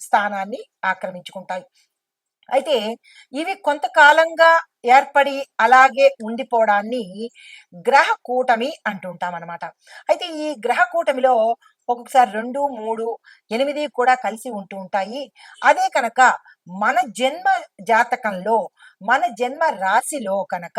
స్థానాన్ని ఆక్రమించుకుంటాయి. అయితే ఇవి కొంతకాలంగా ఏర్పడి అలాగే ఉండిపోవడాన్ని గ్రహ కూటమి అంటుంటాం అనమాట అయితే ఈ గ్రహ కూటమిలో ఒక్కొక్కసారి రెండు మూడు ఎనిమిది కూడా కలిసి ఉంటూ ఉంటాయి. అదే కనుక మన జన్మ జాతకంలో మన జన్మ రాశిలో కనుక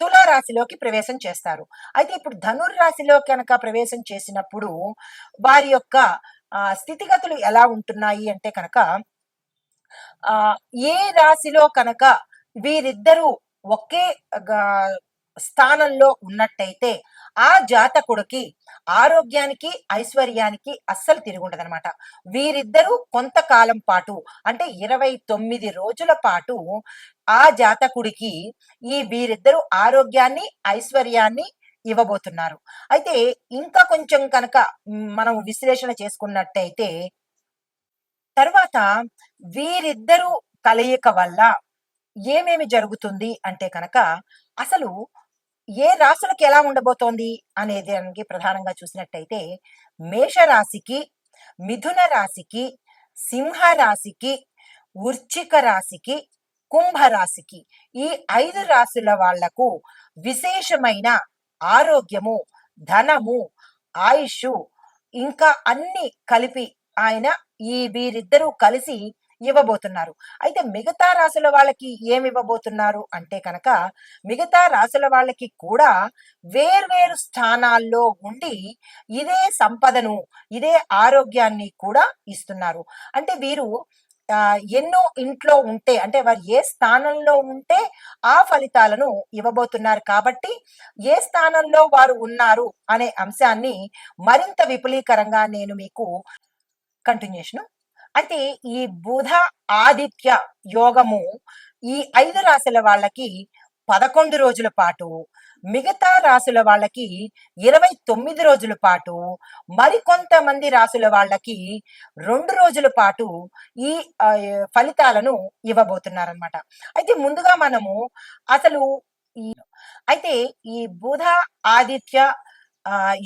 తులారాశిలోకి ప్రవేశం చేస్తారు. అయితే ఇప్పుడు ధనుర్రాశిలో కనుక ప్రవేశం చేసినప్పుడు వారి యొక్క స్థితిగతులు ఎలా ఉంటున్నాయి అంటే కనుక ఆ ఏ రాశిలో కనుక వీరిద్దరూ ఒకే గా- స్థానంలో ఉన్నట్టయితే ఆ జాతకుడికి ఆరోగ్యానికి ఐశ్వర్యానికి అస్సలు తిరుగుండదనమాట. వీరిద్దరూ కొంతకాలం పాటు అంటే ఇరవై తొమ్మిది రోజుల పాటు ఆ జాతకుడికి ఈ వీరిద్దరూ ఆరోగ్యాన్ని ఐశ్వర్యాన్ని ఇవ్వబోతున్నారు. అయితే ఇంకా కొంచెం కనుక మనం విశ్లేషణ చేసుకున్నట్టయితే తర్వాత వీరిద్దరూ కలయిక వల్ల ఏమేమి జరుగుతుంది అంటే కనుక అసలు ఏ రాశులకు ఎలా ఉండబోతోంది అనేది దానికి ప్రధానంగా చూసినట్టయితే మేషరాశికి మిథున రాశికి సింహ రాశికి వృచ్చిక రాశికి కుంభ రాశికి ఈ ఐదు రాశుల వాళ్ళకు విశేషమైన ఆరోగ్యము ధనము ఆయుష్ ఇంకా అన్ని కలిపి ఆయన ఈ వీరిద్దరూ కలిసి ఇవ్వబోతున్నారు. అయితే మిగతా రాశుల వాళ్ళకి ఏమి ఇవ్వబోతున్నారు అంటే కనుక మిగతా రాశుల వాళ్ళకి కూడా వేర్వేరు స్థానాల్లో ఉండి ఇదే సంపదను ఇదే ఆరోగ్యాన్ని కూడా ఇస్తున్నారు. అంటే వీరు ఎన్నో ఇంట్లో ఉంటే అంటే వారు ఏ స్థానంలో ఉంటే ఆ ఫలితాలను ఇవ్వబోతున్నారు కాబట్టి ఏ స్థానంలో వారు ఉన్నారు అనే అంశాన్ని మరింత విపులీకరంగా నేను మీకు కంటిన్యూషన్ అయితే ఈ బుధ ఆదిత్య యోగము ఈ ఐదు రాశుల వాళ్ళకి పదకొండు రోజుల పాటు మిగతా రాసుల వాళ్ళకి ఇరవై తొమ్మిది రోజుల పాటు మరికొంతమంది రాసుల వాళ్ళకి రెండు రోజుల పాటు ఈ ఫలితాలను ఇవ్వబోతున్నారనమాట అయితే ముందుగా మనము అసలు ఈ అయితే ఈ బుధ ఆదిత్య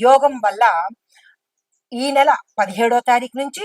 యోగం వల్ల ఈ నెల పదిహేడో తారీఖు నుంచి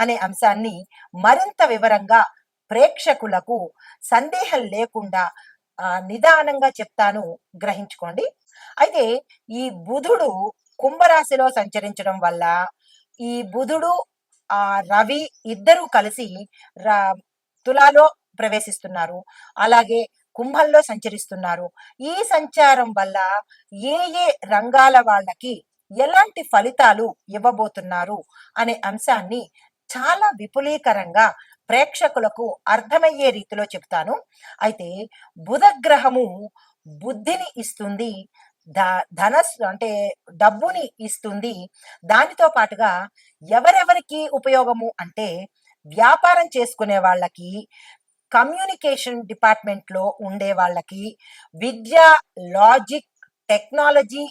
అనే అంశాన్ని మరింత వివరంగా ప్రేక్షకులకు సందేహం లేకుండా నిదానంగా చెప్తాను. గ్రహించుకోండి. అయితే ఈ బుధుడు కుంభరాశిలో సంచరించడం వల్ల ఈ బుధుడు ఆ రవి ఇద్దరూ కలిసి ర- తులాలో ప్రవేశిస్తున్నారు. అలాగే కుంభంలో సంచరిస్తున్నారు. ఈ సంచారం వల్ల ఏ ఏ రంగాల వాళ్ళకి ఎలాంటి ఫలితాలు ఇవ్వబోతున్నారు అనే అంశాన్ని చాలా విపులీకరంగా ప్రేక్షకులకు అర్థమయ్యే రీతిలో చెప్తాను అయితే బుధగ్రహము బుద్ధిని ఇస్తుంది ధనస్ ధనస్సు అంటే డబ్బుని ఇస్తుంది. దానితో పాటుగా ఎవరెవరికి ఉపయోగము అంటే వ్యాపారం చేసుకునే వాళ్ళకి కమ్యూనికేషన్ డిపార్ట్మెంట్లో ఉండే వాళ్ళకి విద్య లాజిక్ టెక్నాలజీ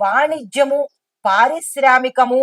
వాణిజ్యము పారిశ్రామికము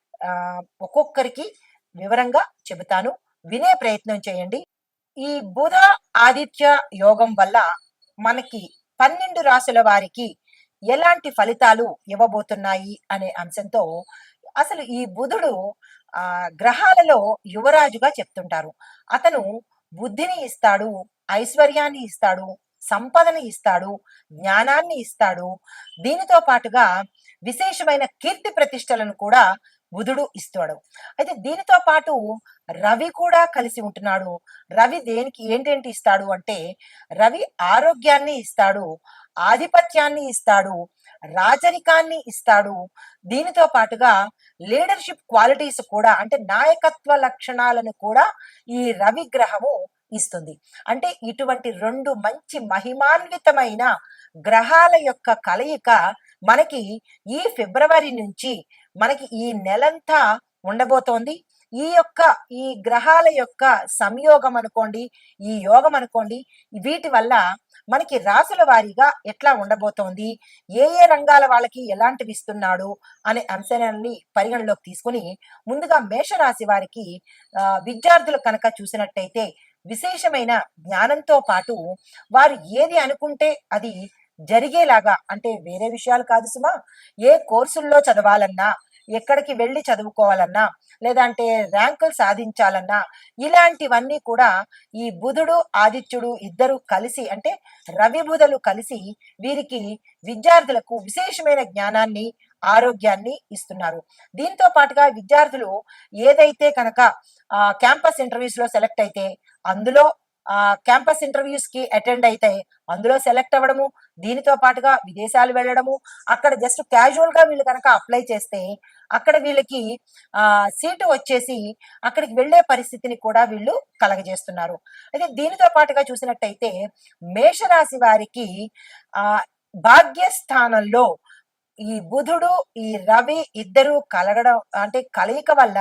ఒక్కొక్కరికి వివరంగా చెబుతాను. వినే ప్రయత్నం చేయండి. ఈ బుధ ఆదిత్య యోగం వల్ల మనకి పన్నెండు రాసుల వారికి ఎలాంటి ఫలితాలు ఇవ్వబోతున్నాయి అనే అంశంతో అసలు ఈ బుధుడు ఆ గ్రహాలలో యువరాజుగా చెప్తుంటారు. అతను బుద్ధిని ఇస్తాడు ఐశ్వర్యాన్ని ఇస్తాడు సంపదని ఇస్తాడు జ్ఞానాన్ని ఇస్తాడు. దీనితో పాటుగా విశేషమైన కీర్తి ప్రతిష్టలను కూడా బుధుడు ఇస్తాడు. అయితే దీనితో పాటు రవి కూడా కలిసి ఉంటున్నాడు. రవి దేనికి ఏంటేంటి ఇస్తాడు అంటే రవి ఆరోగ్యాన్ని ఇస్తాడు ఆధిపత్యాన్ని ఇస్తాడు రాజరికాన్ని ఇస్తాడు. దీనితో పాటుగా లీడర్షిప్ క్వాలిటీస్ కూడా అంటే నాయకత్వ లక్షణాలను కూడా ఈ రవి గ్రహము ఇస్తుంది. అంటే ఇటువంటి రెండు మంచి మహిమాన్వితమైన గ్రహాల యొక్క కలయిక మనకి ఈ ఫిబ్రవరి నుంచి మనకి ఈ నెలంతా ఉండబోతోంది. ఈ యొక్క ఈ గ్రహాల యొక్క సంయోగం అనుకోండి ఈ యోగం అనుకోండి వీటి వల్ల మనకి రాసుల వారీగా ఎట్లా ఉండబోతోంది? ఏ ఏ రంగాల వాళ్ళకి ఎలాంటివి ఇస్తున్నాడు? అనే అంశాన్ని పరిగణలోకి తీసుకుని ముందుగా మేషరాశి వారికి విద్యార్థులు కనుక చూసినట్టయితే విశేషమైన జ్ఞానంతో పాటు వారు ఏది అనుకుంటే అది జరిగేలాగా అంటే వేరే విషయాలు కాదు సుమా. ఏ కోర్సుల్లో చదవాలన్నా ఎక్కడికి వెళ్ళి చదువుకోవాలన్నా లేదంటే ర్యాంకులు సాధించాలన్నా ఇలాంటివన్నీ కూడా ఈ బుధుడు ఆదిత్యుడు ఇద్దరు కలిసి అంటే రవి బుధులు కలిసి వీరికి విద్యార్థులకు విశేషమైన జ్ఞానాన్ని ఆరోగ్యాన్ని ఇస్తున్నారు. దీంతో పాటుగా విద్యార్థులు ఏదైతే కనుక క్యాంపస్ ఇంటర్వ్యూస్లో సెలెక్ట్ అయితే అందులో క్యాంపస్ ఇంటర్వ్యూస్కి అటెండ్ అయితే అందులో సెలెక్ట్ అవ్వడము దీనితో పాటుగా విదేశాలు వెళ్ళడము అక్కడ జస్ట్ క్యాజువల్గా వీళ్ళు కనుక అప్లై చేస్తే అక్కడ వీళ్ళకి ఆ సీటు వచ్చేసి అక్కడికి వెళ్ళే పరిస్థితిని కూడా వీళ్ళు కలగజేస్తున్నారు. అయితే దీనితో పాటుగా చూసినట్టయితే మేషరాశి వారికి ఆ భాగ్యస్థానంలో ఈ బుధుడు ఈ రవి ఇద్దరు కలగడం అంటే కలయిక వల్ల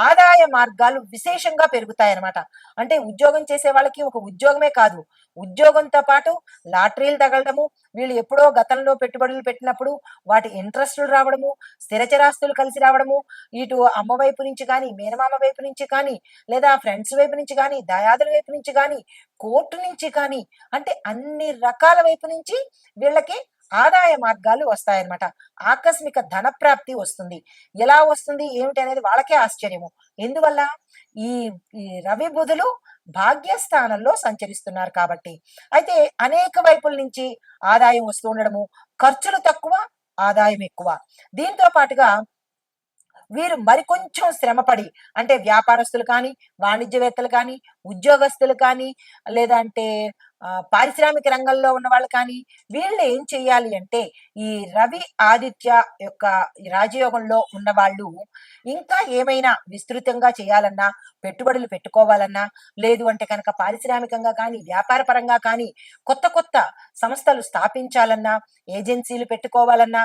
ఆదాయ మార్గాలు విశేషంగా పెరుగుతాయి అన్నమాట అంటే ఉద్యోగం చేసే వాళ్ళకి ఒక ఉద్యోగమే కాదు. ఉద్యోగంతో పాటు లాటరీలు తగలడము వీళ్ళు ఎప్పుడో గతంలో పెట్టుబడులు పెట్టినప్పుడు వాటి ఇంట్రెస్టులు రావడము స్థిరచరాస్తులు కలిసి రావడము ఇటు అమ్మ వైపు నుంచి కానీ మేనమామ వైపు నుంచి కానీ లేదా ఫ్రెండ్స్ వైపు నుంచి కానీ దయాదుల వైపు నుంచి కానీ కోర్టు నుంచి కానీ అంటే అన్ని రకాల వైపు నుంచి వీళ్ళకి ఆదాయ మార్గాలు వస్తాయన్నమాట. ఆకస్మిక ధన ప్రాప్తి వస్తుంది. ఎలా వస్తుంది? ఏమిటి అనేది వాళ్ళకే ఆశ్చర్యము. ఎందువల్ల? ఈ ఈ రవి బుధులు భాగ్యస్థానంలో సంచరిస్తున్నారు కాబట్టి. అయితే అనేక వైపుల నుంచి ఆదాయం వస్తూ ఉండడము ఖర్చులు తక్కువ ఆదాయం ఎక్కువ. దీంతో పాటుగా వీరు మరికొంచెం శ్రమపడి అంటే వ్యాపారస్తులు కానీ వాణిజ్యవేత్తలు కానీ ఉద్యోగస్తులు కానీ లేదంటే అంటే పారిశ్రామిక రంగంలో ఉన్న వాళ్ళు కానీ వీళ్ళు ఏం చేయాలి అంటే ఈ రవి ఆదిత్య యొక్క రాజయోగంలో ఉన్న వాళ్ళు ఇంకా ఏమైనా విస్తృతంగా చేయాలన్నా పెట్టుబడులు పెట్టుకోవాలన్నా లేదు అంటే కనుక పారిశ్రామికంగా కానీ వ్యాపార పరంగా కానీ కొత్త కొత్త సంస్థలు స్థాపించాలన్నా ఏజెన్సీలు పెట్టుకోవాలన్నా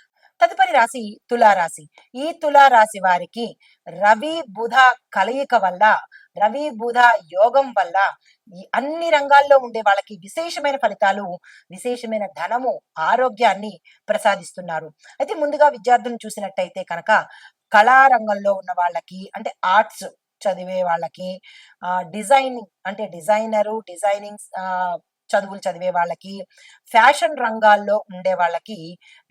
తదుపరి రాశి తులారాశి. ఈ తులారాశి వారికి రవి బుధ కలయిక వల్ల రవి బుధ యోగం వల్ల అన్ని రంగాల్లో ఉండే వాళ్ళకి విశేషమైన ఫలితాలు విశేషమైన ధనము ఆరోగ్యాన్ని ప్రసాదిస్తున్నారు. అయితే ముందుగా విద్యార్థులను చూసినట్టయితే కనుక కళారంగంలో ఉన్న వాళ్ళకి అంటే ఆర్ట్స్ చదివే వాళ్ళకి ఆ డిజైనింగ్ అంటే డిజైనరు డిజైనింగ్ ఆ చదువులు చదివే వాళ్ళకి ఫ్యాషన్ రంగాల్లో ఉండే వాళ్ళకి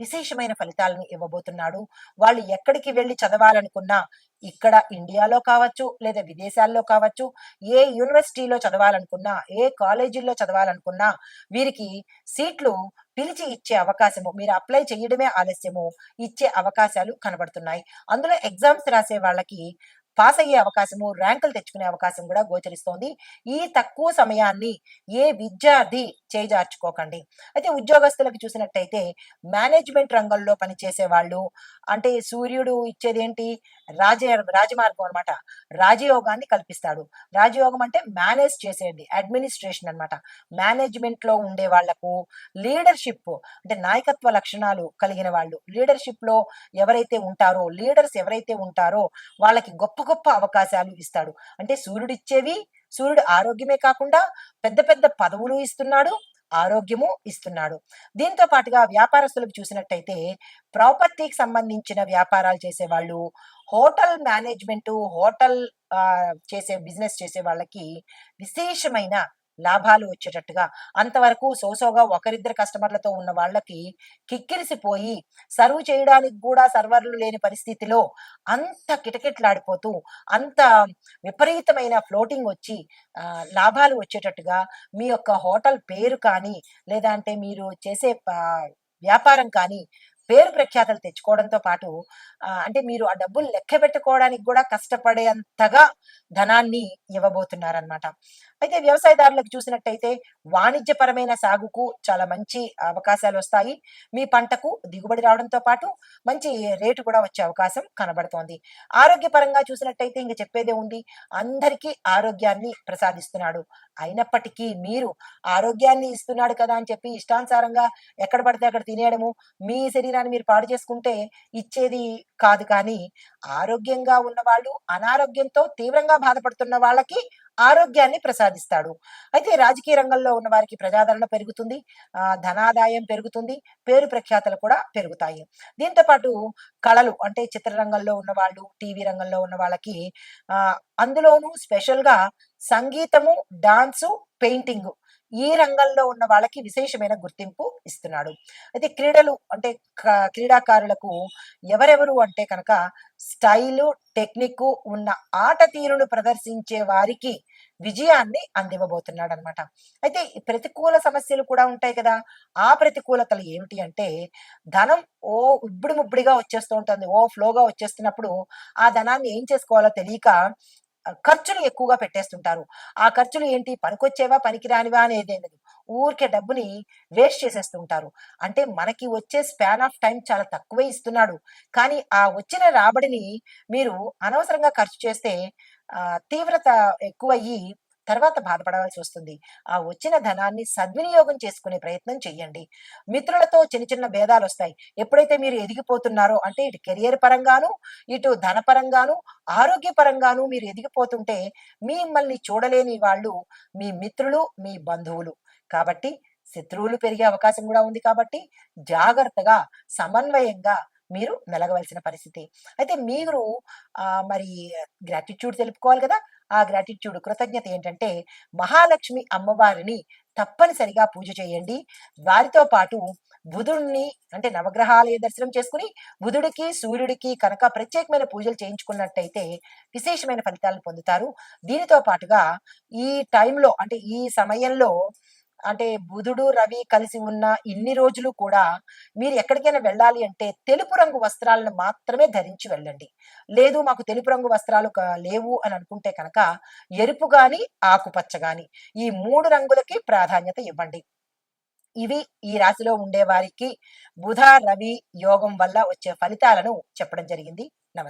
విశేషమైన ఫలితాలను ఇవ్వబోతున్నాడు. వాళ్ళు ఎక్కడికి వెళ్ళి చదవాలనుకున్నా ఇక్కడ ఇండియాలో కావచ్చు లేదా విదేశాల్లో కావచ్చు ఏ యూనివర్సిటీలో చదవాలనుకున్నా ఏ కాలేజీల్లో చదవాలనుకున్నా వీరికి సీట్లు పిలిచి ఇచ్చే అవకాశము మీరు అప్లై చేయడమే ఆలస్యము ఇచ్చే అవకాశాలు కనబడుతున్నాయి. అందులో ఎగ్జామ్స్ రాసే వాళ్ళకి పాస్ అయ్యే అవకాశము ర్యాంకులు తెచ్చుకునే అవకాశం కూడా గోచరిస్తోంది. ఈ తక్కువ సమయాన్ని ఏ విద్యార్థి చేజార్చుకోకండి. అయితే ఉద్యోగస్తులకు చూసినట్టయితే మేనేజ్మెంట్ రంగంలో పనిచేసే వాళ్ళు అంటే సూర్యుడు ఇచ్చేది ఏంటి రాజ రాజమార్గం అనమాట రాజయోగాన్ని కల్పిస్తాడు. రాజయోగం అంటే మేనేజ్ చేసేది అడ్మినిస్ట్రేషన్ అన్నమాట. మేనేజ్మెంట్లో ఉండే వాళ్ళకు లీడర్షిప్ అంటే నాయకత్వ లక్షణాలు కలిగిన వాళ్ళు. లీడర్షిప్లో ఎవరైతే ఉంటారో లీడర్స్ ఎవరైతే ఉంటారో వాళ్ళకి గొప్ప గొప్ప అవకాశాలు ఇస్తాడు. అంటే సూర్యుడిచ్చేవి సూర్యుడు ఆరోగ్యమే కాకుండా పెద్ద పెద్ద పదవులు ఇస్తున్నాడు ఆరోగ్యము ఇస్తున్నాడు. దీంతో పాటుగా వ్యాపారస్తులకు చూసినట్టయితే ప్రాపర్టీకి సంబంధించిన వ్యాపారాలు చేసే వాళ్ళు హోటల్ మేనేజ్మెంట్ హోటల్ చేసే బిజినెస్ చేసే వాళ్ళకి విశేషమైన లాభాలు వచ్చేటట్టుగా. అంతవరకు సోసోగా ఒకరిద్దరు కస్టమర్లతో ఉన్న వాళ్ళకి కిక్కిరిసిపోయి సర్వ్ చేయడానికి కూడా సర్వర్లు లేని పరిస్థితిలో అంత కిటకిట్లాడిపోతూ అంత విపరీతమైన ఫ్లోటింగ్ వచ్చి లాభాలు వచ్చేటట్టుగా మీ యొక్క హోటల్ పేరు కానీ లేదా అంటే మీరు చేసే వ్యాపారం కానీ పేరు ప్రఖ్యాతలు తెచ్చుకోవడంతో పాటు అంటే మీరు ఆ డబ్బులు లెక్క పెట్టుకోవడానికి కూడా కష్టపడేంతగా ధనాన్ని ఇవ్వబోతున్నారనమాట అయితే వ్యవసాయదారులకు చూసినట్టయితే వాణిజ్యపరమైన సాగుకు చాలా మంచి అవకాశాలు వస్తాయి. మీ పంటకు దిగుబడి రావడంతో పాటు మంచి రేటు కూడా వచ్చే అవకాశం కనబడుతోంది. ఆరోగ్యపరంగా చూసినట్టయితే ఇంక చెప్పేదే ఉంది. అందరికీ ఆరోగ్యాన్ని ప్రసాదిస్తున్నాడు అయినప్పటికీ మీరు ఆరోగ్యాన్ని ఇస్తున్నాడు కదా అని చెప్పి ఇష్టానుసారంగా ఎక్కడ పడితే అక్కడ తినేయడము మీ శరీరాన్ని మీరు పాడు చేసుకుంటే ఇచ్చేది కాదు కానీ ఆరోగ్యంగా ఉన్న వాళ్ళు అనారోగ్యంతో తీవ్రంగా బాధపడుతున్న వాళ్ళకి ఆరోగ్యాన్ని ప్రసాదిస్తాడు. అయితే రాజకీయ రంగంలో ఉన్న వారికి ప్రజాదరణ పెరుగుతుంది. ధనాదాయం పెరుగుతుంది. పేరు ప్రఖ్యాతలు కూడా పెరుగుతాయి. దీంతో పాటు కళలు అంటే చిత్రరంగంలో ఉన్న వాళ్ళు టీవీ రంగంలో ఉన్న వాళ్ళకి అందులోనూ స్పెషల్గా సంగీతము డాన్సు పెయింటింగ్ ఈ రంగంలో ఉన్న వాళ్ళకి విశేషమైన గుర్తింపు ఇస్తున్నాడు. అయితే క్రీడలు అంటే క- క్రీడాకారులకు ఎవరెవరు అంటే కనుక స్టైలు టెక్నిక్ ఉన్న ఆట తీరును ప్రదర్శించే వారికి విజయాన్ని అందివ్వబోతున్నాడు అనమాట అయితే ఈ ప్రతికూల సమస్యలు కూడా ఉంటాయి కదా. ఆ ప్రతికూలతలు ఏమిటి అంటే ధనం ఓ ఇబ్బడి ముబ్బడిగా వచ్చేస్తూ ఉంటుంది. ఓ ఫ్లోగా వచ్చేస్తున్నప్పుడు ఆ ధనాన్ని ఏం చేసుకోవాలో తెలియక ఖర్చులు ఎక్కువగా పెట్టేస్తుంటారు. ఆ ఖర్చులు ఏంటి? పనికొచ్చేవా? పనికిరానివా? అనేది ఊరికే డబ్బుని వేస్ట్ చేసేస్తుంటారు అంటే మనకి వచ్చే స్పాన్ ఆఫ్ టైం చాలా తక్కువే ఇస్తున్నాడు. కానీ ఆ వచ్చిన రాబడిని మీరు అనవసరంగా ఖర్చు చేస్తే తీవ్రత ఎక్కువయ్యి తర్వాత బాధపడవలసి వస్తుంది. ఆ వచ్చిన ధనాన్ని సద్వినియోగం చేసుకునే ప్రయత్నం చేయండి మిత్రులతో చిన్న చిన్న భేదాలు వస్తాయి ఎప్పుడైతే మీరు ఎదిగిపోతున్నారో అంటే ఇటు కెరియర్ పరంగాను ఇటు ధనపరంగాను ఆరోగ్య పరంగాను మీరు ఎదిగిపోతుంటే మిమ్మల్ని చూడలేని వాళ్ళు మీ మిత్రులు మీ బంధువులు. కాబట్టి శత్రువులు పెరిగే అవకాశం కూడా ఉంది కాబట్టి జాగ్రత్తగా సమన్వయంగా మీరు మెలగవలసిన పరిస్థితి. అయితే మీరు మరి గ్రాటిట్యూడ్ తెలుపుకోవాలి కదా! ఆ గ్రాటిట్యూడ్ కృతజ్ఞత ఏంటంటే మహాలక్ష్మి అమ్మవారిని తప్పనిసరిగా పూజ చేయండి. వారితో పాటు బుధుడిని అంటే నవగ్రహాలయ దర్శనం చేసుకుని బుధుడికి సూర్యుడికి కనుక ప్రత్యేకమైన పూజలు చేయించుకున్నట్టయితే విశేషమైన ఫలితాలను పొందుతారు. దీనితో పాటుగా ఈ టైంలో అంటే ఈ సమయంలో అంటే బుధుడు రవి కలిసి ఉన్న ఇన్ని రోజులు కూడా మీరు ఎక్కడికైనా వెళ్ళాలి అంటే తెలుపు రంగు వస్త్రాలను మాత్రమే ధరించి వెళ్ళండి. లేదు మాకు తెలుపు రంగు వస్త్రాలు లేవు అని అనుకుంటే కనుక ఎరుపు గాని ఆకుపచ్చ గాని ఈ మూడు రంగులకి ప్రాధాన్యత ఇవ్వండి. ఇవి ఈ రాశిలో ఉండే వారికి బుధ రవి యోగం వల్ల వచ్చే ఫలితాలను చెప్పడం జరిగింది. నమస్తే